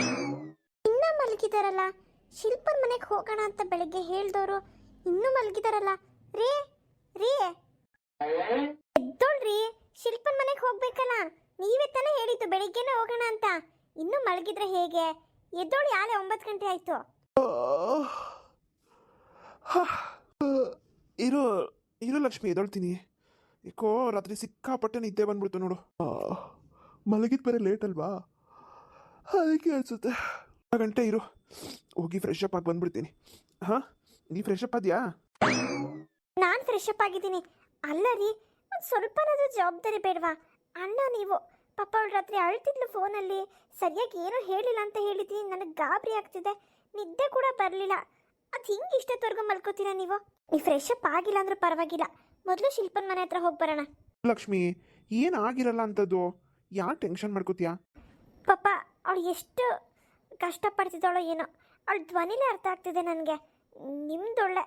ಇನ್ನ ಮಲಗಿದಾರಲ್ಲ. ಶಿಲ್ಪನ್ ಮನೆಗೆ ಹೋಗೋಣ ಅಂತ ಬೆಳಿಗ್ಗೆ ಹೇಳ್ದವರು ಇನ್ನೂ ಮಲಗಿದಾರಲ್ಲ. ರೀ ರೀ. ಎದ್ದೋಳ್ರಿ ಶಿಲ್ಪನ್ ಮನೆಗೆ ಹೋಗ್ಬೇಕಲ್ಲ. ನೀವೇ ತಾನೇ ಹೇಳಿದ್ದು ಬೆಳಿಗ್ಗೆನೇ ಹೋಗೋಣ ಅಂತ. ಇನ್ನೂ ಮಲಗಿದ್ರೆ ಹೇಗೆ? ಎದ್ದೋಳು ಯಾಳೆ ಒಂಬತ್ತು ಗಂಟೆ ಆಯ್ತು. ಇರೋ ಇರೋ ಲಕ್ಷ್ಮಿ ಎದೊಳ್ತೀನಿ ಏಕೋ, ರಾತ್ರಿ ಸಿಕ್ಕಾಪಟ್ಟೆ ನಿದ್ದೆ ಬಂದ್ಬಿಡ್ತು ನೋಡು. ಮಲಗಿದ್ ಬೇರೆ ಲೇಟ್ ಅಲ್ವಾ? ಅದಕ್ಕೆ ಅನ್ಸುತ್ತೆ. ಆ ಗಂಟೆ ಇರು. ಹೋಗಿ ಫ್ರೆಶ್ ಅಪ್ ಆಗಿ ಬಂದ್ಬಿಡ್ತೀನಿ. ಹಾಂ? ನೀ ಫ್ರೆಶ್ ಅಪ್ ಆದ್ಯಾ? ನಾನು ಫ್ರೆಶ್ ಅಪ್ ಆಗಿದ್ದೀನಿ. ಅಲ್ಲ ರೀ ಒಂದು ಸ್ವಲ್ಪನಾದ್ರೂ ಜವಾಬ್ದಾರಿ ಬೇಡವಾ? ಅಣ್ಣ ನೀವು. ಪಾಪ ಅವಳು ರಾತ್ರಿ ಅಳ್ತಿದ್ಲು ಫೋನಲ್ಲಿ. ಸರಿಯಾಗಿ ಏನೂ ಹೇಳಿಲ್ಲ ಅಂತ ಹೇಳಿದ್ದೀನಿ ನನಗೆ ಗಾಬರಿ ಆಗ್ತಿದೆ. ನಿದ್ದೆ ಕೂಡ ಬರಲಿಲ್ಲ. ಅದು ಹಿಂಗೆ ಇಷ್ಟೊತ್ತವರೆಗೂ ಮಲ್ಕೋತೀರಾ ನೀವು? ನೀವು ಫ್ರೆಶ್ ಅಪ್ ಆಗಿಲ್ಲ ಅಂದ್ರೆ ಪರವಾಗಿಲ್ಲ. ಮೊದಲು ಶಿಲ್ಪನ್ ಮನೆ ಹತ್ರ ಹೋಗಿ ಬರೋಣ. ಲಕ್ಷ್ಮಿ ಏನು ಆಗಿರಲ್ಲ ಅಂತದ್ದು? ಯಾಕೆ ಟೆನ್ಷನ್ ಮಾಡ್ಕೋತೀಯಾ? ಪಾಪ ಅವಳು ಎಷ್ಟು ಕಷ್ಟಪಡ್ತಿದ್ದಾಳೋ ಏನೋ. ಅವಳ ಧ್ವನಿಲೇ ಅರ್ಥ ಆಗ್ತಿದೆ ನನಗೆ. ನಿಮ್ದೊಳ್ಳೆ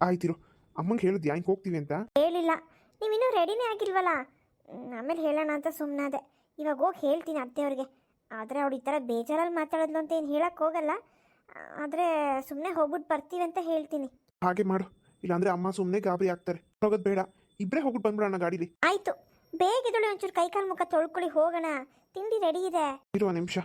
ಆಯ್ತಿರು. ಅಮ್ಮಂಗೆ ಹೇಳಿದ್ ಯಾಕೆ ಹೋಗ್ತೀವಿ ಅಂತ? ಹೇಳಿಲ್ಲ. ನೀವಿನ್ನೂ ರೆಡಿನೇ ಆಗಿಲ್ವಲ್ಲ? ಹ್ಮ್, ಆಮೇಲೆ ಹೇಳೋಣ ಅಂತ ಸುಮ್ಮನಾದೆ ಇವಾಗ ಹೋಗಿ ಹೇಳ್ತೀನಿ ಅತ್ತೆಯವ್ರಿಗೆ. ಆದರೆ ಅವಳು ಈ ಥರ ಬೇಜಾರಲ್ಲಿ ಮಾತಾಡೋದ್ಲು ಅಂತ ಏನು ಹೇಳಕ್ಕೆ ಹೋಗಲ್ಲ. ಆದರೆ ಸುಮ್ಮನೆ ಹೋಗ್ಬಿಟ್ಟು ಬರ್ತೀವಿ ಅಂತ ಹೇಳ್ತೀನಿ. ಹಾಗೆ ಮಾಡು. ಇಲ್ಲಾಂದ್ರೆ ಅಮ್ಮ ಸುಮ್ಮನೆ ಗಾಬರಿ ಆಗ್ತಾರೆ. ಹೋಗೋದು ಬೇಡ. ಇಬ್ಬರೇ ಹೋಗ್ಬಿಟ್ಟು ಬಂದ್ಬಿಡೋಣ ಗಾಡೀಲಿ. ಆಯಿತು. ಬೇಗ ಇದ್ದಳು ಒಂಚೂರು ಕೈಕಾಲು ಮುಖ ತೊಳ್ಕೊಳ್ಳಿ ಹೋಗೋಣ. ತಿಂಡಿ ರೆಡಿ ಇದೆ. ಇರುವ ನಿಮಿಷ.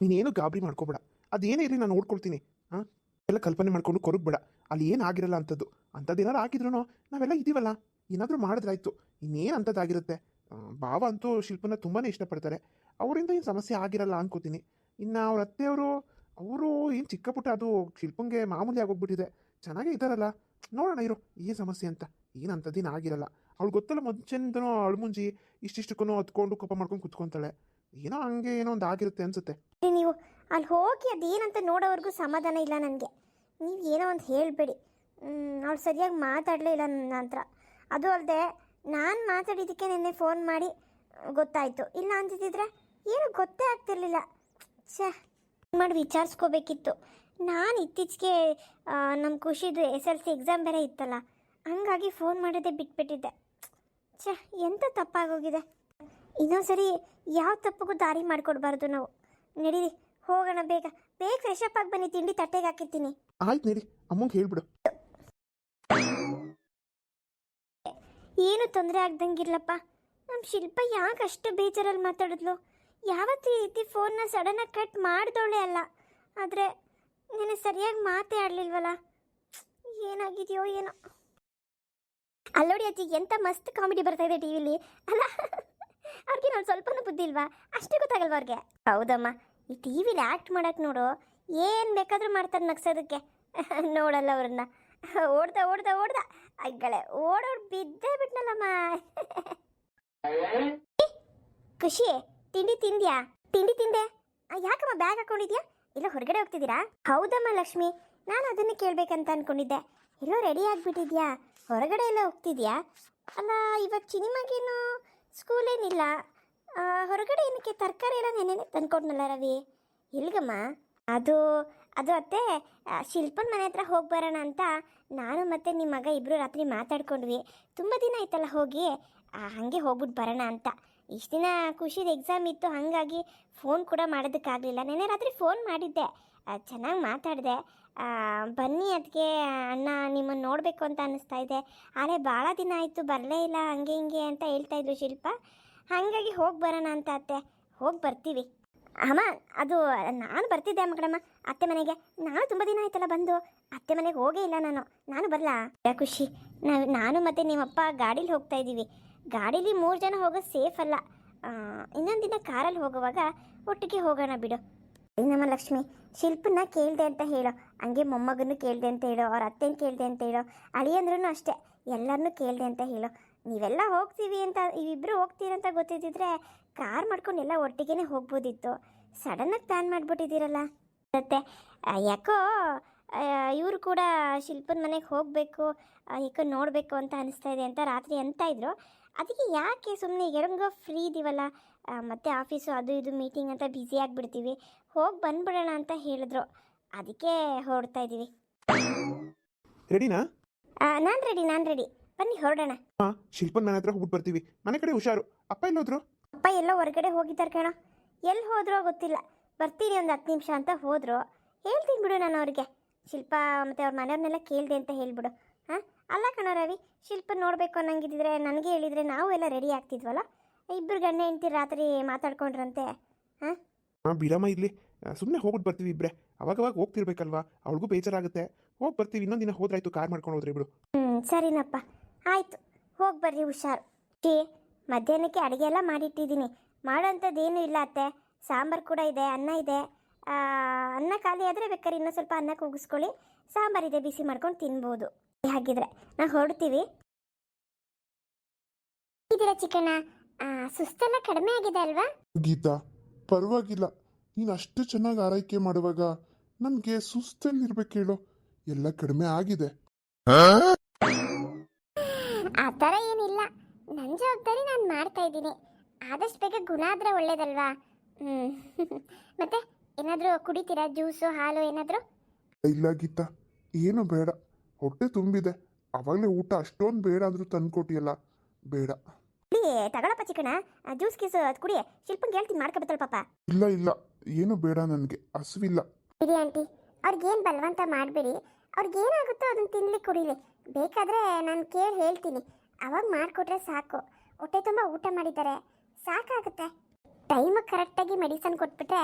ನೀನೇನು ಗಾಬರಿ ಮಾಡ್ಕೋಬೇಡ. ಅದೇನೇ ಇರಲಿ ನಾನು ನೋಡ್ಕೊಳ್ತೀನಿ. ಹಾಂ ಎಲ್ಲ ಕಲ್ಪನೆ ಮಾಡ್ಕೊಂಡು ಕೊರಗ್ಬೇಡ. ಅಲ್ಲಿ ಏನು ಆಗಿರಲ್ಲ ಅಂಥದ್ದು ಅಂಥದ್ದು ಏನಾದ್ರು ಆಗಿದ್ರು ನಾವೆಲ್ಲ ಇದೀವಲ್ಲ. ಏನಾದರೂ ಮಾಡಿದ್ರಾಯ್ತು. ಇನ್ನೇನು ಅಂಥದ್ದಾಗಿರುತ್ತೆ ಭಾವ ಅಂತೂ ಶಿಲ್ಪನ ತುಂಬಾ ಇಷ್ಟಪಡ್ತಾರೆ. ಅವರಿಂದ ಏನು ಸಮಸ್ಯೆ ಆಗಿರಲ್ಲ ಅನ್ಕೋತೀನಿ. ಇನ್ನು ಅವ್ರ ಅತ್ತೆಯವರು, ಅವರು ಏನು ಚಿಕ್ಕ ಪುಟ್ಟ ಅದು ಶಿಲ್ಪಂಗೆ ಮಾಮೂಲಿ ಆಗೋಗ್ಬಿಟ್ಟಿದೆ. ಚೆನ್ನಾಗೇ ಇದ್ದಾರಲ್ಲ. ನೋಡೋಣ ಇರು, ಏನು ಸಮಸ್ಯೆ ಅಂತ. ಏನು ಅಂಥದ್ದೇನು ಆಗಿರಲ್ಲ. ಅವಳು ಗೊತ್ತಲ್ಲ ಮುಂಚೆಯಿಂದನೂ ಅಳ್ಮುಂಜಿ ಇಷ್ಟಿಷ್ಟಕ್ಕೂ ಹತ್ಕೊಂಡು ಕೋಪ ಮಾಡ್ಕೊಂಡು ಕುತ್ಕೊಂತಾಳೆ. ಏನೋ ಹಂಗೆ ಏನೋ ಒಂದು ಆಗಿರುತ್ತೆ ಅನ್ಸುತ್ತೆ. ನೀವು ಅಲ್ಲಿ ಹೋಗಿ ಅದೇನಂತ ನೋಡೋವರೆಗೂ ಸಮಾಧಾನ ಇಲ್ಲ ನನಗೆ. ನೀವು ಏನೋ ಒಂದು ಹೇಳಬೇಡಿ. ಅವಳು ಸರಿಯಾಗಿ ಮಾತಾಡಲೇ ಇಲ್ಲ ನನ್ನ ಹತ್ರ. ಅದು ಅಲ್ಲದೆ ನಾನು ಮಾತಾಡಿದ್ದಕ್ಕೆ ನಿನ್ನೆ ಫೋನ್ ಮಾಡಿ ಗೊತ್ತಾಯಿತು. ಇಲ್ಲ ಅಂತಿದ್ದಿದ್ರೆ ಏನು ಗೊತ್ತೇ ಆಗ್ತಿರ್ಲಿಲ್ಲ. ಛೇ ಮಾಡಿ ವಿಚಾರಿಸ್ಕೋಬೇಕಿತ್ತು. ನಾನು ಇತ್ತೀಚೆಗೆ ನಮ್ಮ ಖುಷಿದು ಎಸ್ ಎಲ್ ಸಿ ಎಕ್ಸಾಮ್ ಬೇರೆ ಇತ್ತಲ್ಲ, ಹಂಗಾಗಿ ಫೋನ್ ಮಾಡೋದೇ ಬಿಟ್ಬಿಟ್ಟಿದ್ದೆ. ಛೇ ಎಂಥ ತಪ್ಪಾಗೋಗಿದೆ? ಇನ್ನೊಂದ್ಸರಿ ಯಾವ ತಪ್ಪಿಗೂ ದಾರಿ ಮಾಡ್ಕೊಡ್ಬಾರ್ದು ನಾವು. ನಡೀರಿ ಹೋಗೋಣ ಬೇಗ. ಬೇಗ ಫ್ರೆಶ್ ಅಪ್ ಆಗಿ ಬನ್ನಿ ತಿಂಡಿ ತಟ್ಟೆಗೆ ಹಾಕಿರ್ತೀನಿ. ಆಯ್ತು ನಡಿ ಅಮ್ಮಂಗೆ ಹೇಳ್ಬಿಡು. ಏನು ತೊಂದರೆ ಆಗ್ದಂಗಿರ್ಲಪ್ಪ ನಮ್ಮ ಶಿಲ್ಪ ಯಾಕೆ ಅಷ್ಟು ಬೇಜಾರಲ್ಲಿ ಮಾತಾಡಿದ್ಲು? ಯಾವತ್ತು ಈ ರೀತಿ ಫೋನ್ನ ಸಡನ್ನಾಗಿ ಕಟ್ ಮಾಡಿದವಳೆ ಅಲ್ಲ. ಆದರೆ ನೀನು ಸರಿಯಾಗಿ ಮಾತೇ ಆಡಲಿಲ್ವಲ್ಲ? ಏನಾಗಿದೆಯೋ ಏನೋ. ಅಲ್ಲೋಡಿ ಅಜ್ಜಿ, ಎಂತ ಮಸ್ತ್ ಕಾಮಿಡಿ ಬರ್ತಾ ಇದೆ ಟಿವಿಲಿ ಅಲ್ಲ. ಅವ್ರಿಗೆ ನಾನು ಸ್ವಲ್ಪನೂ ಬುದ್ಧಿ ಇಲ್ವಾ? ಅಷ್ಟೇ ಗೊತ್ತಾಗಲ್ವ ಅವ್ರಿಗೆ? ಹೌದಮ್ಮ. ಈ ಟಿವಿಲಿ ಆಕ್ಟ್ ಮಾಡಕ್ಕೆ ನೋಡು, ಏನು ಬೇಕಾದರೂ ಮಾಡ್ತಾರೆ ನಗ್ಸೋದಕ್ಕೆ. ನೋಡಲ್ಲ ಅವ್ರನ್ನ. ಓಡ್ದ ಓಡ್ದ ಓಡ್ದ ಅಗ್ಗಳೆ ಓಡೋಡ್ ಬಿದ್ದೇ ಬಿಟ್ನಲ್ಲಮ್ಮ. ಖುಷಿ. ತಿಂಡಿ ತಿಂದ್ಯಾ? ತಿಂಡಿ ತಿಂದೆ. ಯಾಕಮ್ಮ ಬ್ಯಾಗ್ ಹಾಕೊಂಡಿದ್ಯಾ? ಇಲ್ಲ ಹೊರಗಡೆ ಹೋಗ್ತಿದ್ದೀರಾ? ಹೌದಮ್ಮ ಲಕ್ಷ್ಮಿ. ನಾನು ಅದನ್ನೇ ಕೇಳ್ಬೇಕಂತ ಅನ್ಕೊಂಡಿದ್ದೆ. ಎಲ್ಲೋ ರೆಡಿ ಆಗಿಬಿಟ್ಟಿದ್ಯಾ? ಹೊರಗಡೆ ಎಲ್ಲ ಹೋಗ್ತಿದ್ಯಾ? ಅಲ್ಲ, ಇವಾಗ ಸ್ಕೂಲ್ ಏನಿಲ್ಲ. ಹೊರಗಡೆ ಏನಕ್ಕೆ ತರಕಾರಿ ಎಲ್ಲ ನೆನೆ ತಂದ್ಕೊಟ್ನಲ್ಲ ರವಿ? ಇಲ್ಗಮ್ಮ. ಅದು ಅದು ಅತ್ತೆ ಶಿಲ್ಪನ ಮನೆ ಹತ್ರ ಹೋಗಿ ಬರೋಣ ಅಂತ ನಾನು ಮತ್ತು ನಿಮ್ಮ ಮಗ ಇಬ್ಬರು ರಾತ್ರಿ ಮಾತಾಡ್ಕೊಂಡ್ವಿ. ತುಂಬ ದಿನ ಆಯ್ತಲ್ಲ ಹೋಗಿ? ಹಾಗೆ ಹೋಗ್ಬಿಟ್ಟು ಬರೋಣ ಅಂತ. ಇಷ್ಟು ದಿನ ಖುಷಿದ ಎಕ್ಸಾಮ್ ಇತ್ತು, ಹಾಗಾಗಿ ಫೋನ್ ಕೂಡ ಮಾಡೋದಕ್ಕಾಗಲಿಲ್ಲ. ನೆನ್ನೆ ರಾತ್ರಿ ಫೋನ್ ಮಾಡಿದ್ದೆ. ಚೆನ್ನಾಗಿ ಮಾತಾಡಿದೆ. ಬನ್ನಿ ಅದಕ್ಕೆ ಅಣ್ಣ ನಿಮ್ಮನ್ನು ನೋಡಬೇಕು ಅಂತ ಅನ್ನಿಸ್ತಾ ಇದೆ. ಆದರೆ ಭಾಳ ದಿನ ಆಯಿತು, ಬರಲೇ ಇಲ್ಲ, ಹಂಗೆ ಹಿಂಗೆ ಅಂತ ಹೇಳ್ತಾ ಇದ್ರು ಶಿಲ್ಪ. ಹಾಗಾಗಿ ಹೋಗಿ ಬರೋಣ ಅಂತ ಅತ್ತೆ. ಹೋಗಿ ಬರ್ತೀವಿ. ಅಮ್ಮ, ಅದು, ನಾನು ಬರ್ತಿದ್ದೆ ಅಮ್ಮ ಕಡಮ್ಮ ಅತ್ತೆ ಮನೆಗೆ. ನಾನು ತುಂಬ ದಿನ ಆಯ್ತಲ್ಲ ಬಂದು. ಅತ್ತೆ ಮನೆಗೆ ಹೋಗೇ ಇಲ್ಲ ನಾನು. ನಾನು ಬರಲಾ? ಖುಷಿ. ನಾವು, ನಾನು ಮತ್ತು ನಿಮ್ಮಪ್ಪ ಗಾಡೀಲಿ ಹೋಗ್ತಾ ಇದ್ದೀವಿ. ಗಾಡೀಲಿ ಮೂರು ಜನ ಹೋಗೋದು ಸೇಫ್ ಅಲ್ಲ. ಇನ್ನೊಂದು ದಿನ ಕಾರಲ್ಲಿ ಹೋಗುವಾಗ ಒಟ್ಟಿಗೆ ಹೋಗೋಣ ಬಿಡು. ನಮ್ಮ ಲಕ್ಷ್ಮಿ ಶಿಲ್ಪನ ಕೇಳಿದೆ ಅಂತ ಹೇಳೋ, ಹಂಗೆ ಮೊಮ್ಮಗನ್ನು ಕೇಳಿದೆ ಅಂತ ಹೇಳೋ, ಅವ್ರ ಅತ್ತೆನ ಕೇಳಿದೆ ಅಂತ ಹೇಳೋ ಅಳಿಯಂದ್ರೂ ಅಷ್ಟೇ ಎಲ್ಲರನ್ನೂ ಕೇಳಿದೆ ಅಂತ ಹೇಳೋ. ನೀವೆಲ್ಲ ಹೋಗ್ತೀವಿ ಅಂತ ಇವಿಬ್ಬರು ಹೋಗ್ತೀರಾ ಅಂತ ಗೊತ್ತಿದ್ದಿದ್ರೆ ಕಾರ್ ಮಾಡ್ಕೊಂಡು ಎಲ್ಲ ಒಟ್ಟಿಗೆ ಹೋಗ್ಬೋದಿತ್ತು. ಸಡನ್ನಾಗಿ ಪ್ಲ್ಯಾನ್ ಮಾಡಿಬಿಟ್ಟಿದ್ದೀರಲ್ಲ. ಮತ್ತೆ ಯಾಕೋ ಇವರು ಕೂಡ ಶಿಲ್ಪನ ಮನೆಗೆ ಹೋಗಬೇಕು ಯಾಕೋ ನೋಡಬೇಕು ಅಂತ ಅನಿಸ್ತಾ ಇದೆ ಅಂತ ರಾತ್ರಿ ಅಂತ ಇದ್ರು. ಅದಕ್ಕೆ ಯಾಕೆ ಸುಮ್ಮನೆ ಹೆಂಗೋ ಫ್ರೀ ಇದೀವಲ್ಲ? ಮತ್ತೆ ಆಫೀಸು ಅದು ಇದು ಮೀಟಿಂಗ್ ಅಂತ ಬ್ಯುಸಿ ಆಗಿಬಿಡ್ತೀವಿ. ಹೋಗಿ ಬಂದ್ಬಿಡೋಣ ಅಂತ ಹೇಳಿದ್ರು. ಅದಕ್ಕೆ ಹೊರಡ್ತಾ ಇದ್ದೀವಿ ರೆಡಿನಾ ನಾನು ರೆಡಿ ನಾನು ರೆಡಿ ಬನ್ನಿ ಹೊರಡೋಣ. ಹಾಂ ಶಿಲ್ಪನ್ ಮನೆ ಹತ್ರ ಹೋಗ್ಬಿಟ್ಟು ಬರ್ತೀವಿ. ಮನೆ ಕಡೆ ಹುಷಾರು. ಅಪ್ಪ ಎಲ್ಲೋದ್ರು? ಅಪ್ಪ ಎಲ್ಲೋ ಹೊರಗಡೆ ಹೋಗಿದ್ದಾರೆ ಕಣ. ಎಲ್ಲಿ ಹೋದ್ರೋ ಗೊತ್ತಿಲ್ಲ. ಬರ್ತೀನಿ ಒಂದು ಹತ್ತು ನಿಮಿಷ ಅಂತ ಹೋದ್ರು. ಹೇಳ್ತೀನಿ ಬಿಡು ನಾನು ಅವ್ರಿಗೆ. ಶಿಲ್ಪ ಮತ್ತು ಅವ್ರ ಮನೆಯವ್ರನ್ನೆಲ್ಲ ಕೇಳಿದೆ ಅಂತ ಹೇಳ್ಬಿಡು. ಹಾಂ ಅಲ್ಲ ಕಣ ರವಿ ಶಿಲ್ಪ ನೋಡಬೇಕು ಅನ್ನಂಗಿದ್ರೆ ನನಗೆ ಹೇಳಿದರೆ ನಾವು ಎಲ್ಲ ರೆಡಿ ಆಗ್ತಿದ್ವಲ್ಲ? ಇಬ್ಬರು ಗಂಡ ಹೆಂಡ್ತಿ ರಾತ್ರಿ ಮಾತಾಡ್ಕೊಂಡ್ರಂತೆ ಹಾಂ? ಹಾಂ ಬಿಡಮ್ಮ ಇಲ್ಲಿ ಸುಮ್ಮನೆ ಹೋಗ್ಬಿಟ್ಟು ಬರ್ತೀವಿ ಇಬ್ಬರೇ ಅವಾಗವಾಗ ಹೋಗ್ತಿರ್ಬೇಕಲ್ವಾ? ಅವಳಿಗೂ ಬೇಜಾರಾಗುತ್ತೆ. ಹೋಗಿ ಬರ್ತೀವಿ ಇನ್ನೊಂದು ದಿನ ಹೋದ್ರಾಯ್ತು ಕಾರ್ ಮಾಡ್ಕೊಂಡು ಹೋದ್ರೆ ಬಿಡು. ಹ್ಞೂ ಸರಿನಪ್ಪ. ಆಯಿತು. ಹೋಗಿ ಬರ್ರಿ ಹುಷಾರು. ಟೀ ಮಧ್ಯಾಹ್ನಕ್ಕೆ ಅಡುಗೆ ಎಲ್ಲ ಮಾಡಿಟ್ಟಿದ್ದೀನಿ. ಮಾಡೋಂಥದ್ದೇನು ಇಲ್ಲ ಅತ್ತೆ. ಸಾಂಬಾರು ಕೂಡ ಇದೆ ಅನ್ನ ಇದೆ. ಆ, ಅನ್ನ ಖಾಲಿ ಆದರೆ ಬೇಕಾದ್ರೆ ಇನ್ನೂ ಸ್ವಲ್ಪ ಅನ್ನ ಕೂಗಿಸ್ಕೊಳ್ಳಿ ಸಾಂಬಾರಿದೆ ಬಿಸಿ ಮಾಡ್ಕೊಂಡು ತಿನ್ಬೋದು. ಹಾಗಿದ್ರೆ ನಾವು ಹೊರಡ್ತೀವಿ. ಇದೀರಾ ಚಿಕನ ಸುಸ್ತೆಲ್ಲ ಕಡಿಮೆ ಆಗಿದೆ ಅಲ್ವಾ? ಗೀತಾ ಪರವಾಗಿಲ್ಲ. ನೀನು ಅಷ್ಟು ಚೆನ್ನಾಗಿ ಆರೈಕೆ ಮಾಡುವಾಗ ನನಗೆ ಸುಸ್ತಲ್ಲಿರ್ಬೇಕು ಹೇಳು. ಎಲ್ಲ ಕಡಿಮೆ ಆಗಿದೆ. ಆ ಥರ ಏನಿಲ್ಲ. ನನ್ನ ಜವಾಬ್ದಾರಿ ನಾನು ಮಾಡ್ತಾ ಇದ್ದೀನಿ. ಆದಷ್ಟು ಬೇಗ ಗುಣ ಆದರೆ ಒಳ್ಳೇದಲ್ವಾ? ಮತ್ತೆ ಏನಾದರೂ ಕುಡಿತೀರಾ? ಜ್ಯೂಸು ಹಾಲು ಏನಾದರೂ? ಇಲ್ಲ ಗೀತಾ ಏನು ಬೇಡ. ಹೊಟ್ಟೆ ತುಂಬಿದೆ. ಅವಾಗಲೇ ಊಟ ಅಷ್ಟೊಂದು ಬೇಡ ಅಂದರೂ ತಂದ್ಕೊಟ್ಟಿಯಲ್ಲ. ಬೇಡ. ತಗೊಳಪ್ಪ ಚಿಕ್ಕಣ ಜ್ಯೂಸ್ ಗೀಸ್ ಅದು ಕುಡಿ. ಶಿಲ್ಪಂಗೆ ಹೇಳ್ತೀನಿ ಮಾಡ್ಕೊಬತ್ತಲ್ಲ ಪಾಪ. ಇಲ್ಲ ಇಲ್ಲ. ಏನು ಬೇಡ ನನಗೆ. ಹಸುವಿಲ್ಲ. ಬಿಡಿ ಆಂಟಿ ಅವ್ರಿಗೇನು ಬಲವಂತ ಮಾಡಬೇಡಿ. ಅವ್ರಿಗೇನಾಗುತ್ತೋ ಅದನ್ನ ತಿನ್ಲಿಕ್ಕೆ ಕುಡಿಲಿ. ಬೇಕಾದರೆ ನಾನು ಕೇಳಿ ಹೇಳ್ತೀನಿ. ಅವಾಗ ಮಾಡಿಕೊಟ್ರೆ ಸಾಕು. ಹೊಟ್ಟೆ ತುಂಬ ಊಟ ಮಾಡಿದ್ದಾರೆ. ಸಾಕಾಗುತ್ತೆ. ಟೈಮಿಗೆ ಕರೆಕ್ಟಾಗಿ ಮೆಡಿಸನ್ ಕೊಟ್ಬಿಟ್ರೆ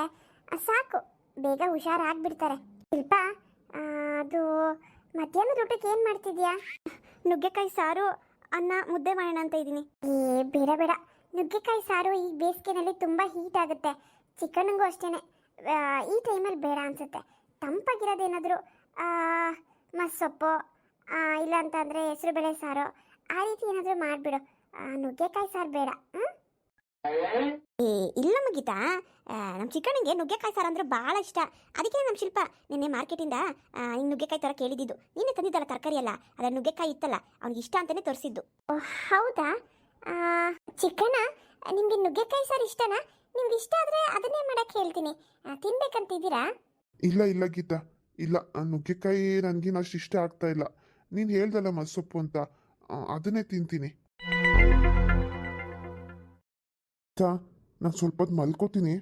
ಸಾಕು. ಬೇಗ ಹುಷಾರಾಗ್ಬಿಡ್ತಾರೆ. ಶಿಲ್ಪ ಅದು ಮಧ್ಯಾಹ್ನದ ಊಟಕ್ಕೆ ಏನು ಮಾಡ್ತಿದ್ಯಾ? ನುಗ್ಗೆಕಾಯಿ ಸಾರು. ಅನ್ನ, ಮುದ್ದೆ ಮಾಡೋಣ ಅಂತ ಇದ್ದೀನಿ. ಏ, ಬೇಡ ಬೇಡ. ನುಗ್ಗೆಕಾಯಿ ಸಾರು ಈ ಬೇಸಿಗೆನಲ್ಲಿ ತುಂಬ ಹೀಟ್ ಆಗುತ್ತೆ. ಚಿಕನ್ಗೂ ಅಷ್ಟೇ ಈ ಟೈಮಲ್ಲಿ ಬೇಡ ಅನಿಸುತ್ತೆ. ತಂಪಾಗಿರೋದೇನಾದರೂ ಮಸ್ಸೊಪ್ಪು ಇಲ್ಲ ಅಂತಂದರೆ ಹೆಸರುಬೇಳೆ ಸಾರು, ಆ ರೀತಿ ಏನಾದರೂ ಮಾಡಿಬಿಡು. ನುಗ್ಗೆಕಾಯಿ ಸಾರು ಬೇಡ ಹಾಂ ಏ ಇಲ್ಲ ಮುಗಿತಾ. ನಮ್ಮ ಚಿಕ್ಕಣ್ಣಿಗೆ ನುಗ್ಗೆಕಾಯಿ ಸಾರು ಅಂದ್ರೆ ಭಾಳ ಇಷ್ಟ. ಅದಕ್ಕೆ ನಮ್ಮ ಶಿಲ್ಪ ನಿನ್ನೆ ಮಾರ್ಕೆಟಿಂದ ನಿನ್ನ ನುಗ್ಗೆಕಾಯಿ ಥರ ಕೇಳಿದ್ದು ನೀನೆ ತಂದಿದ್ದಲ್ಲ ತರಕಾರಿ ಅಲ್ಲ ಅದ್ರ ನುಗ್ಗೆಕಾಯಿ ಇತ್ತಲ್ಲ ಅವ್ನಿಗೆ ಇಷ್ಟ ಅಂತಾನೆ ತೋರಿಸಿದ್ದು. ಹೌದಾ? ಚಿಕ್ಕಣ್ಣ ನಿಮಗೆ ನುಗ್ಗೆಕಾಯಿ ಸಾರು ಇಷ್ಟನಾ? ನಿಮ್ಗೆ ಇಷ್ಟ ಆದರೆ ಅದನ್ನೇ ಮಾಡಕ್ಕೆ ಹೇಳ್ತೀನಿ. ತಿನ್ಬೇಕಂತಿದ್ದೀರಾ ಇಲ್ಲ ಇಲ್ಲ ಗೀತಾ. ಇಲ್ಲ ನುಗ್ಗೆಕಾಯಿ ನನಗೇನು ಅಷ್ಟು ಇಷ್ಟ ಆಗ್ತಾ ಇಲ್ಲ. ನೀನು ಹೇಳ್ದಲ್ಲ ಮಸೊಪ್ಪು ಅಂತ. ಅದನ್ನೇ ತಿಂತೀನಿ. ಗೀತಾ ನಾನು ಸ್ವಲ್ಪ ಹೊತ್ತು ಮಲ್ಕೋತೀನಿ.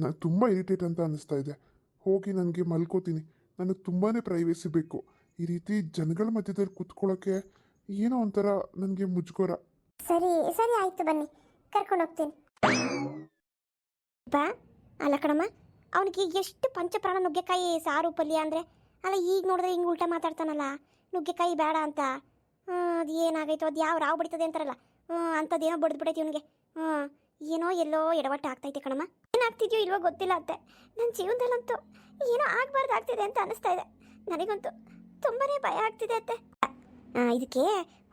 ನಾನು ತುಂಬ ಇರಿಟೇಟ್ ಅಂತ ಅನ್ನಿಸ್ತಾ ಇದೆ. ಹೋಗಿ ನನಗೆ ಮಲ್ಕೋತೀನಿ. ನನಗೆ ತುಂಬಾ ಪ್ರೈವೇಸಿ ಬೇಕು. ಈ ರೀತಿ ಜನಗಳ ಮಧ್ಯದಲ್ಲಿ ಕೂತ್ಕೊಳ್ಳೋಕ್ಕೆ ಏನೋ ಒಂಥರ ನನಗೆ ಮುಜುಗೋರ. ಸರಿ ಸರಿ ಆಯ್ತು ಬನ್ನಿ. ಕರ್ಕೊಂಡು ಹೋಗ್ತೀನಿ. ಬಾ. ಅಲ್ಲ ಕಣಮ್ಮ, ಅವನಿಗೆ ಎಷ್ಟು ಪಂಚಪ್ರಾಣ ನುಗ್ಗೆಕಾಯಿ ಸಾರು ಪಲ್ಯ ಅಂದರೆ, ಅಲ್ಲ ಈಗ ನೋಡಿದ್ರೆ ಹಿಂಗೆ ಉಲ್ಟಾ ಮಾತಾಡ್ತಾನಲ್ಲ, ನುಗ್ಗೆಕಾಯಿ ಬೇಡ ಅಂತ. ಅದು ಏನಾಗೈತೋ, ಅದು ಯಾವ ರಾವ್ ಬಿಡ್ತದೆ ಅಂತಾರಲ್ಲ. ಅಂಥದ್ದೇನೋ ಬಡ್ದು ಬಿಡೈತಿ ಇವನಿಗೆ. ಏನೋ ಎಲ್ಲೋ ಎಡವಟ್ಟು ಆಗ್ತೈತೆ ಕಣಮ್ಮ. ಏನಾಗ್ತಿದ್ಯೋ ಇಲ್ವೋ ಗೊತ್ತಿಲ್ಲ ಅತ್ತೆ. ನನ್ನ ಜೀವನದಲ್ಲಂತೂ ಏನೋ ಆಗಬಾರ್ದು ಆಗ್ತಿದೆ ಅಂತ ಅನಿಸ್ತಾ ಇದೆ. ನನಗಂತೂ ತುಂಬಾ ಭಯ ಆಗ್ತಿದೆ ಅತ್ತೆ. ಇದಕ್ಕೆ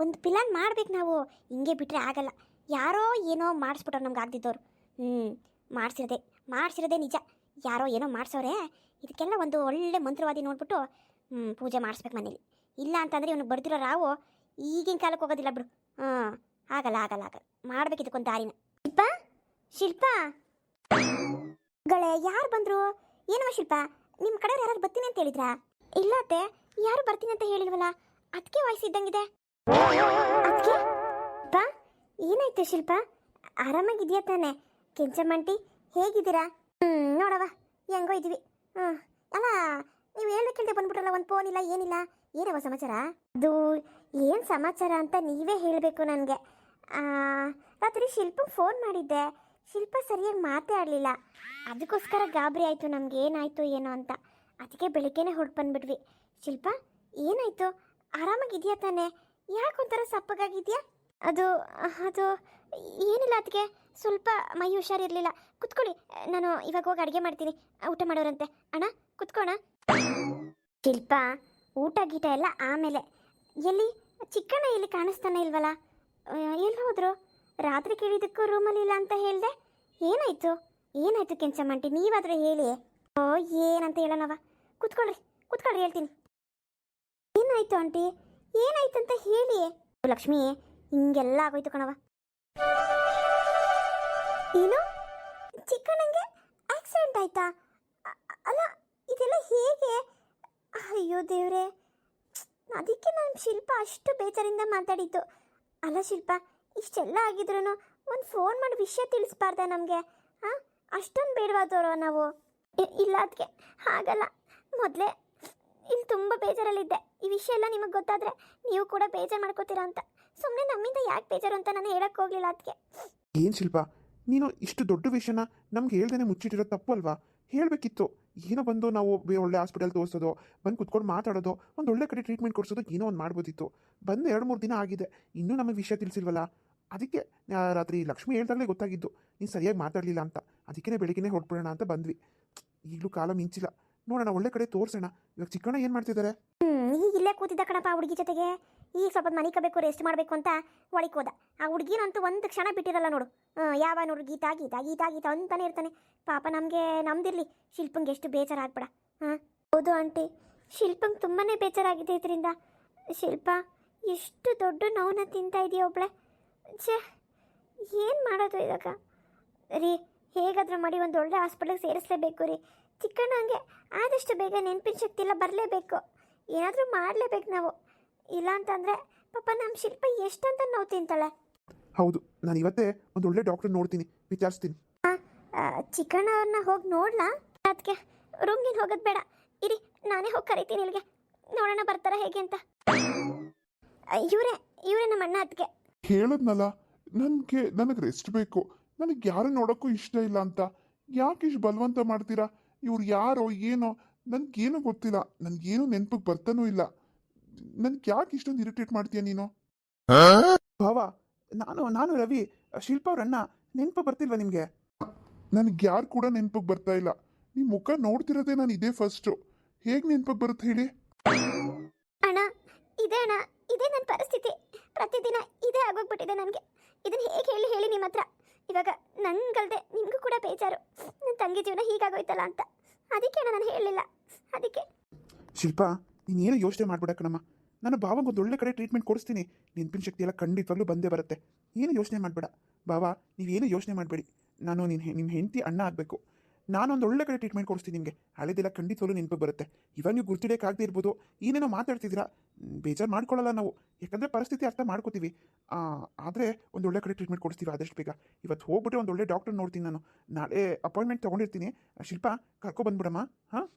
ಒಂದು ಪ್ಲಾನ್ ಮಾಡ್ಬೇಕು ನಾವು. ಹಿಂಗೆ ಬಿಟ್ಟರೆ ಆಗಲ್ಲ. ಯಾರೋ ಏನೋ ಮಾಡಿಸ್ಬಿಟ್ರು ನಮ್ಗೆ ಆಗ್ತಿದ್ದವ್ರು ಹ್ಞೂ ಮಾಡಿಸಿರೋದೆ, ಮಾಡಿಸಿರೋದೇ ನಿಜ. ಯಾರೋ ಏನೋ ಮಾಡಿಸೋರೆ ಇದಕ್ಕೆಲ್ಲ ಒಂದು ಒಳ್ಳೆ ಮಂತ್ರವಾದಿ ನೋಡ್ಬಿಟ್ಟು ಪೂಜೆ ಮಾಡಿಸ್ಬೇಕು ಮನೇಲಿ. ಇಲ್ಲ ಅಂತಂದರೆ ಇವನು ಬರ್ತಿರೋ ರಾವು ಈಗಿನ ಕಾಲಕ್ಕೆ ಹೋಗೋದಿಲ್ಲ ಬಿಡು. ಹಾಂ. ಆಗಲ್ಲ ಆಗಲ್ಲ ಆಗಲ್ಲ. ಮಾಡ್ಬೇಕು ದಾರಿನ. ಶಿಲ್ಪ? ಶಿಲ್ಪ? ಗಳೇ, ಯಾರು ಬಂದರು? ಏನವ ಶಿಲ್ಪ? ನಿಮ್ಮ ಕಡೆ ಯಾರು ಬರ್ತೀನಿ ಅಂತ ಹೇಳಿದ್ರಾ? ಇಲ್ಲ ಅತ್ತೆ, ಯಾರು ಬರ್ತೀನಿ ಅಂತ ಹೇಳಿಲ್ವಲ್ಲ? ಅದಕ್ಕೆ ವಯಸ್ಸಿದ್ದಂಗಿದೆ ಅದಕ್ಕೆ ಬಾ, ಏನಾಯ್ತು ಶಿಲ್ಪ? ಆರಾಮಾಗಿದೆಯಾ ತಾನೆ? ಕೆಂಚಮ್ಮಂಟಿ ಹೇಗಿದ್ದೀರಾ? ಹ್ಞೂ ನೋಡವ ಹೆಂಗೋ ಇದ್ದೀವಿ. ಹ್ಞೂ ಅಲ್ಲ, ನೀವು ಹೇಳ್ಬೇಕಿಲ್ದೆ ಬಂದ್ಬಿಟ್ರಲ್ಲ, ಒಂದು ಫೋನ್ ಇಲ್ಲ, ಏನಿಲ್ಲ? ಏನವ ಸಮಾಚಾರ? ಅದು ಏನು ಸಮಾಚಾರ ಅಂತ ನೀವೇ ಹೇಳಬೇಕು ನನಗೆ. ರಾತ್ರಿ ಶಿಲ್ಪ ಫೋನ್ ಮಾಡಿದ್ದೆ. ಶಿಲ್ಪ ಸರಿಯಾಗಿ ಮಾತೇ ಆಡಲಿಲ್ಲ ಅದಕ್ಕೋಸ್ಕರ ಗಾಬರಿ ಆಯಿತು, ನಮ್ಗೆ ಏನಾಯ್ತು, ಏನೋ ಅಂತ. ಅದಕ್ಕೆ ಬೆಳಿಗ್ಗೆನೆ ಹೊರಟು ಬಂದ್ಬಿಟ್ವಿ. ಶಿಲ್ಪ, ಏನಾಯಿತು? ಆರಾಮಾಗಿದೆಯಾ ತಾನೆ? ಯಾಕೊಂಥರ ಸಪ್ಪಗಾಗಿದೆಯಾ? ಅದು ಅದು, ಏನಿಲ್ಲ ಅದಕ್ಕೆ ಸ್ವಲ್ಪ ಮೈ ಹುಷಾರಿರಲಿಲ್ಲ. ಕುತ್ಕೊಳ್ಳಿ. ನಾನು ಇವಾಗ ಹೋಗಿ ಅಡುಗೆ ಮಾಡ್ತೀನಿ. ಊಟ ಮಾಡೋರಂತೆ. ಅಣ್ಣ, ಕುತ್ಕೋಣ. ಶಿಲ್ಪ ಊಟ ಗೀಟ ಎಲ್ಲ ಆಮೇಲೆ. ಎಲ್ಲಿ? ಚಿಕ್ಕಣ್ಣ ಎಲ್ಲಿ ಕಾಣಿಸ್ತಾನೆ ಇಲ್ವಲ್ಲ ಎಲ್ಲಿ ಹೋದ್ರು? ರಾತ್ರಿ ಕೇಳಿದ್ದಕ್ಕೂ ರೂಮಲ್ಲಿ ಇಲ್ಲ ಅಂತ ಹೇಳಿದೆ. ಏನಾಯ್ತು? ಏನಾಯ್ತು ಕೆಂಚಮ್ಮಂಟಿ? ನೀವಾದ್ರೆ ಹೇಳಿ. ಓ, ಏನಂತ ಹೇಳೋಣವ? ಕುತ್ಕೊಳ್ರಿ ಕುತ್ಕೊಳ್ರಿ, ಹೇಳ್ತೀನಿ. ಏನಾಯ್ತು ಆಂಟಿ? ಏನಾಯ್ತು ಅಂತ ಹೇಳಿ. ಲಕ್ಷ್ಮಿ, ಹಿಂಗೆಲ್ಲ ಆಗೋಯ್ತು ಕಣವ ಏನು? ಚಿಕ್ಕಣ್ಣಂಗೆ ಆಕ್ಸಿಡೆಂಟ್ ಆಯ್ತಾ? ಅಲ್ಲ, ಇದೆಲ್ಲ ಹೇಗೆ? ಅಯ್ಯೋ ದೇವ್ರೆ. ಅದಕ್ಕೆ ನಾನು ಶಿಲ್ಪ ಅಷ್ಟು ಬೇಜಾರಿಂದ ಮಾತಾಡಿದ್ದು. ಅಲ್ಲ ಶಿಲ್ಪ, ಇಷ್ಟೆಲ್ಲ ಆಗಿದ್ರು ಒಂದು ಫೋನ್ ಮಾಡಿ ವಿಷಯ ತಿಳಿಸ್ಬಾರ್ದ ನಮಗೆ? ಹಾಂ ಅಷ್ಟೊಂದು ಬೇಡವಾದವರು ನಾವು? ಇಲ್ಲ ಅದಕ್ಕೆ ಹಾಗಲ್ಲ. ಮೊದಲೇ ಇಲ್ಲಿ ತುಂಬ ಬೇಜಾರಲ್ಲಿದ್ದೆ. ಈ ವಿಷಯ ಎಲ್ಲ ನಿಮಗೆ ಗೊತ್ತಾದರೆ ನೀವು ಕೂಡ ಬೇಜಾರು ಮಾಡ್ಕೋತೀರಾ ಅಂತ. ಸುಮ್ಮನೆ ನಮ್ಮಿಂದ ಯಾಕೆ ಬೇಜಾರು ಅಂತ ನಾನು ಹೇಳಕ್ಕೆ ಹೋಗಲಿಲ್ಲ ಅದಕ್ಕೆ ಏನು ಶಿಲ್ಪ? ನೀನು ಇಷ್ಟು ದೊಡ್ಡ ವಿಷಯನ ನಮ್ಗೆ ಹೇಳ್ದೇನೆ ಮುಚ್ಚಿಟ್ಟಿರೋ ತಪ್ಪು ಅಲ್ವಾ? ಹೇಳಬೇಕಿತ್ತು. ಏನೋ ಬಂದು ನಾವು ಒಳ್ಳೆ ಹಾಸ್ಪಿಟಲ್ ತೋರಿಸೋದು, ಬಂದು ಕುತ್ಕೊಂಡು ಮಾತಾಡೋದು, ಒಂದು ಒಳ್ಳೆ ಕಡೆ ಟ್ರೀಟ್ಮೆಂಟ್ ಕೊಡಿಸೋದು ಏನೋ ಒಂದು ಮಾಡ್ಬೋದಿತ್ತು. ಬಂದು ಎರಡು ಮೂರು ದಿನ ಆಗಿದೆ. ಇನ್ನೂ ನಮಗೆ ವಿಷಯ ತಿಳಿಸಿಲ್ವಲ್ಲ? ಅದಕ್ಕೆ ರಾತ್ರಿ ಲಕ್ಷ್ಮಿ ಹೇಳ್ದಾಗಲೇ ಗೊತ್ತಾಗಿದ್ದು, ನೀನು ಸರಿಯಾಗಿ ಮಾತಾಡಲಿಲ್ಲ ಅಂತ. ಅದಕ್ಕೆ ಬೆಳಿಗ್ಗೆ ಹೊರಡ್ಬಿಡೋಣ ಅಂತ ಬಂದ್ವಿ. ಈಗಲೂ ಕಾಲ ಮಿಂಚಿಲ್ಲ. ನೋಡೋಣ, ಒಳ್ಳೆ ಕಡೆ ತೋರಿಸೋಣ. ಇವಾಗ ಚಿಕ್ಕಣ್ಣ ಏನು ಮಾಡ್ತಿದ್ದಾರೆ ಇಲ್ಲೇ ಕೂತಿದ್ದ ಕಣಪ್ಪ ಹುಡುಗಿ ಜೊತೆಗೆ. ಈಗ ಸ್ವಲ್ಪ ಮನೆ ಕಬೇಕು ರೆಸ್ಟ್ ಮಾಡಬೇಕು ಅಂತ ಒಳಗೆ ಹೋದ. ಆ ಹುಡುಗಿನಂತೂ ಒಂದು ಕ್ಷಣ ಬಿಟ್ಟಿರಲ್ಲ ನೋಡು. ಯಾವ ನೋಡು, ಗೀತಾ ಗೀತಾ ಗೀತಾ ಗೀತಾ ಅಂತಾನೆ ಇರ್ತಾನೆ. ಪಾಪ ನಮಗೆ, ನಮ್ದಿರಲಿ. ಶಿಲ್ಪಂಗೆ ಎಷ್ಟು ಬೇಜಾರಾಗ್ಬೇಡ. ಹಾಂ ಹೌದು ಆಂಟಿ. ಶಿಲ್ಪಂಗೆ ತುಂಬಾ ಬೇಜಾರಾಗಿದೆ ಇದರಿಂದ. ಶಿಲ್ಪ, ಎಷ್ಟು ದೊಡ್ಡ ನೋವನ್ನ ತಿಂತಾ ಇದೆಯಾ ಒಬ್ಳೆ. ಛೇ, ಏನು ಮಾಡೋದು ಇವಾಗ? ರೀ, ಹೇಗಾದರೂ ಮಾಡಿ ಒಂದು ಒಳ್ಳೆ ಹಾಸ್ಪಿಟ್ಲಿಗೆ ಸೇರಿಸ್ಲೇಬೇಕು ರೀ. ಚಿಕ್ಕಣ್ಣ ಹಂಗೆ ಆದಷ್ಟು ಬೇಗ ನೆನಪಿನ ಶಕ್ತಿ ಎಲ್ಲ ಬರಲೇಬೇಕು. ಏನಾದರೂ ಮಾಡಲೇಬೇಕು ನಾವು. ಇಲ್ಲ ಅಂತಂದರೆ ಪಾಪ ನಮ್ಮ ಶಿಲ್ಪ ಎಷ್ಟಂತ ನೋವು ತಿಂತಾಳೆ. ಹೌದು ನಾನು ಇವತ್ತೇ ಒಂದು ಒಳ್ಳೆ ಡಾಕ್ಟರ್ ನೋಡ್ತೀನಿ ವಿಚಾರಿಸ್ತೀನಿ. ಚಿಕ್ಕಣ್ಣ ಅವ್ರನ್ನ ಹೋಗಿ ನೋಡ್ಲಾ? ಅದಕ್ಕೆ ರೂಮ್ಗಿನ ಹೋಗೋದು ಬೇಡ. ಇರಿ ನಾನೇ ಹೋಗಿ ಕರಿತೀನಿ ಇಲ್ಲಿಗೆ. ನೋಡೋಣ ಬರ್ತಾರ ಹೇಗೆ ಅಂತ. ಇವರೇ ಇವರೇ ನಮ್ಮ ಅಣ್ಣ ಅದಕ್ಕೆ ಹೇಳದ್ನಲ್ಲ ನನಗೆ ನನಗೆ ರೆಸ್ಟ್ ಬೇಕು. ನನಗೆ ಯಾರು ನೋಡೋಕ್ಕೂ ಇಷ್ಟ ಇಲ್ಲ ಅಂತ. ಯಾಕೆ ಇಷ್ಟು ಬಲವಂತ ಮಾಡ್ತೀರಾ? ಇವ್ರು ಯಾರೋ ಏನೋ ನನಗೇನು ಗೊತ್ತಿಲ್ಲ. ನನಗೇನು ನೆನಪಿಗೆ ಬರ್ತಾನೂ ಇಲ್ಲ. ನನ್ಗೆ ಯಾಕೆ ಇಷ್ಟೊಂದು ಇರಿಟೇಟ್ ಮಾಡ್ತೀಯ ನೀನು? ಭಾವ ನಾನು ನಾನು ರವಿ ಶಿಲ್ಪ ಅವ್ರಣ್ಣ ನೆನಪು ಬರ್ತಿಲ್ವಾ ನಿಮಗೆ? ನನಗೆ ಯಾರು ಕೂಡ ನೆನಪಿಗೆ ಬರ್ತಾ ಇಲ್ಲ. ನಿಮ್ಮ ಮುಖ ನೋಡ್ತಿರೋದೇ ನಾನು ಇದೇ ಫಸ್ಟು ಹೇಗೆ ನೆನಪಿಗೆ ಬರುತ್ತೆ ಹೇಳಿ? ಅಣ್ಣ ಇದೆ ಅಣ್ಣ ಇದೇ ನನ್ನ ಪರಿಸ್ಥಿತಿ. ಪ್ರತಿದಿನ ಇದೇ ಆಗೋಗ್ಬಿಟ್ಟಿದೆ ನನಗೆ. ಇದನ್ನು ಹೇಗೆ ಹೇಳಿ ಹೇಳಿ ನಿಮ್ಮ ಹತ್ರ. ಇವಾಗ ನನ್ಗಲ್ದೆ ನಿಮಗೂ ಕೂಡ ಬೇಜಾರು. ನನ್ನ ತಂಗಿ ಜೀವನ ಹೀಗಾಗೋಯ್ತಲ್ಲ ಅಂತ. ಅದಕ್ಕೆ ಅಣ್ಣ ನಾನು ಹೇಳಲಿಲ್ಲ. ಅದಕ್ಕೆ? ಶಿಲ್ಪ ನೀನೇನು ಯೋಚನೆ ಮಾಡ್ಬಿಡಕಣಮ್ಮ ನಾನು ಭಾವಂಗೆ ಒಂದು ಒಳ್ಳೆ ಕಡೆ ಟ್ರೀಟ್ಮೆಂಟ್ ಕೊಡಿಸ್ತೀನಿ. ನೆನಪಿನ ಶಕ್ತಿ ಎಲ್ಲ ಖಂಡಿತವಾಗ್ಲೂ ಬಂದೇ ಬರುತ್ತೆ. ಏನು ಯೋಚನೆ ಮಾಡಬೇಡ. ಬಾವಾ ನೀವೇನು ಯೋಚನೆ ಮಾಡಬೇಡಿ. ನಾನು ನಿನ್ನ ನಿಮ್ಮ ಹೆಂಡತಿ ಅಣ್ಣ ಆಗಬೇಕು. ನಾನೊಂದು ಒಳ್ಳೆ ಕಡೆ ಟ್ರೀಟ್ಮೆಂಟ್ ಕೊಡಿಸ್ತೀನಿ ನಿಮಗೆ. ಹಳೆದೆಲ್ಲ ಖಂಡಿತವಾಗ್ಲೂ ನೆನಪು ಬರುತ್ತೆ. ಇವಾಗ ನೀವು ಗುರ್ತಿಡೋಕ್ಕಾಗದೇ ಇರ್ಬೋದು. ಏನೇನೋ ಮಾತಾಡ್ತಿದ್ದೀರಾ? ಬೇಜಾರು ಮಾಡ್ಕೊಳ್ಳಲ್ಲ ನಾವು. ಯಾಕಂದರೆ ಪರಿಸ್ಥಿತಿ ಅರ್ಥ ಮಾಡ್ಕೋತೀವಿ. ಆದರೆ ಒಂದು ಒಳ್ಳೆ ಕಡೆ ಟ್ರೀಟ್ಮೆಂಟ್ ಕೊಡಿಸ್ತೀವಿ ಆದಷ್ಟು ಬೇಗ. ಇವತ್ತು ಹೋಗ್ಬಿಟ್ಟು ಒಂದು ಒಳ್ಳೆ ಡಾಕ್ಟರ್ ನೋಡ್ತೀನಿ ನಾನು. ನಾಳೆ ಅಪಾಯಿಂಟ್ಮೆಂಟ್ ತೊಗೊಂಡಿರ್ತೀನಿ. ಶಿಲ್ಪ ಕರ್ಕೊಬಂದ್ಬಿಡಮ್ಮ ಹಾಂ?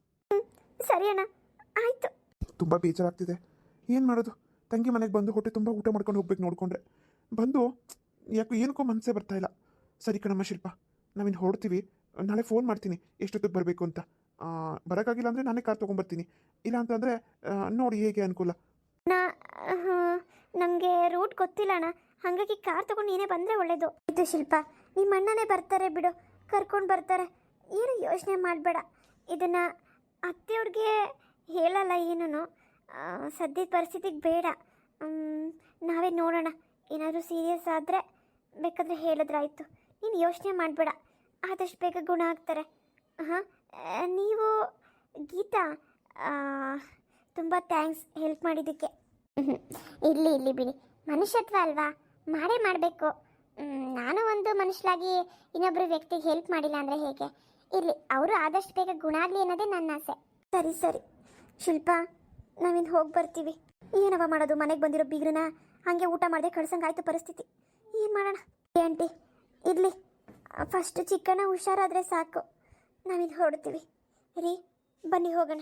ಸರಿ ಅಣ್ಣ. ಆಯಿತು. ತುಂಬ ಬೇಜಾರಾಗ್ತಿದೆ. ಏನು ಮಾಡೋದು? ತಂಗಿ ಮನೆಗೆ ಬಂದು ಹೊಟ್ಟೆ ತುಂಬ ಊಟ ಮಾಡ್ಕೊಂಡು ಹೋಗ್ಬೇಕು ನೋಡಿಕೊಂಡ್ರೆ. ಬಂದು, ಯಾಕೋ ಏನಕ್ಕೂ ಮನಸ್ಸೇ ಬರ್ತಾ ಇಲ್ಲ. ಸರಿ ಕಣಮ್ಮ ಶಿಲ್ಪ ನಾವಿನ್ನು ಹೊರಡ್ತೀವಿ. ನಾಳೆ ಫೋನ್ ಮಾಡ್ತೀನಿ. ಎಷ್ಟೊತ್ತಿಗೆ ಬರಬೇಕು ಅಂತ. ಬರೋಕ್ಕಾಗಿಲ್ಲ ಅಂದರೆ ನಾನೇ ಕಾರ್ ತೊಗೊಂಬರ್ತೀನಿ. ಇಲ್ಲ ಅಂತಂದರೆ ನೋಡಿ ಹೇಗೆ ಅನುಕೂಲ. ನಮಗೆ ರೂಟ್ ಗೊತ್ತಿಲ್ಲ ಅಣ್ಣ. ಹಾಗಾಗಿ ಕಾರ್ ತೊಗೊಂಡು ನೀನೇ ಬಂದರೆ ಒಳ್ಳೇದು. ಇದು ಶಿಲ್ಪ ನಿಮ್ಮ ಅಣ್ಣನೇ ಬರ್ತಾರೆ ಬಿಡು. ಕರ್ಕೊಂಡು ಬರ್ತಾರೆ. ಏನು ಯೋಚನೆ ಮಾಡಬೇಡ. ಇದನ್ನು ಅತ್ತೆಯವ್ರಿಗೆ ಹೇಳಲ್ಲ ಏನೂ ಸದ್ಯದ ಪರಿಸ್ಥಿತಿಗೆ ಬೇಡ. ನಾವೇ ನೋಡೋಣ. ಏನಾದರೂ ಸೀರಿಯಸ್ ಆದರೆ ಬೇಕಾದರೆ ಹೇಳಿದ್ರಾಯ್ತು. ನೀನು ಯೋಚನೆ ಮಾಡಬೇಡ. ಆದಷ್ಟು ಬೇಗ ಗುಣ ಆಗ್ತಾರೆ. ಹಾಂ ನೀವು ಗೀತಾ ತುಂಬ ಥ್ಯಾಂಕ್ಸ್ ಹೆಲ್ಪ್ ಮಾಡಿದ್ದಕ್ಕೆ. ಇಲ್ಲಿ ಇಲ್ಲಿ ಬಿಡಿ. ಮನುಷ್ಯತ್ವ ಅಲ್ವಾ? ಮಾಡೇ ಮಾಡಬೇಕು. ನಾನು ಒಂದು ಮನುಷ್ಯಲಾಗಿ ಇನ್ನೊಬ್ಬರು ವ್ಯಕ್ತಿಗೆ ಹೆಲ್ಪ್ ಮಾಡಿಲ್ಲ ಅಂದರೆ ಹೇಗೆ? ಇಲ್ಲಿ ಅವರು ಆದಷ್ಟು ಬೇಗ ಗುಣ ಆಗಲಿ ಅನ್ನೋದೇ ನನ್ನ ಆಸೆ. ಸರಿ ಸರಿ. ಶಿಲ್ಪ, ನಾವಿನ್ ಹೋಗಿ ಬರ್ತೀವಿ. ಏನವ ಮಾಡೋದು? ಮನೆಗೆ ಬಂದಿರೋ ಬೀಗ್ರನ್ನ ಹಾಗೆ ಊಟ ಮಾಡದೆ ಕಳ್ಸಂಗಾಯ್ತು ಪರಿಸ್ಥಿತಿ. ಏನು ಮಾಡೋಣ? ಆಂಟಿ, ಇರಲಿ. ಫಸ್ಟ್ ಚಿಕ್ಕಣ್ಣ ಹುಷಾರಾದರೆ ಸಾಕು. ನಾವಿನ್ ಹೊರಡ್ತೀವಿ. ರೀ, ಬನ್ನಿ ಹೋಗೋಣ.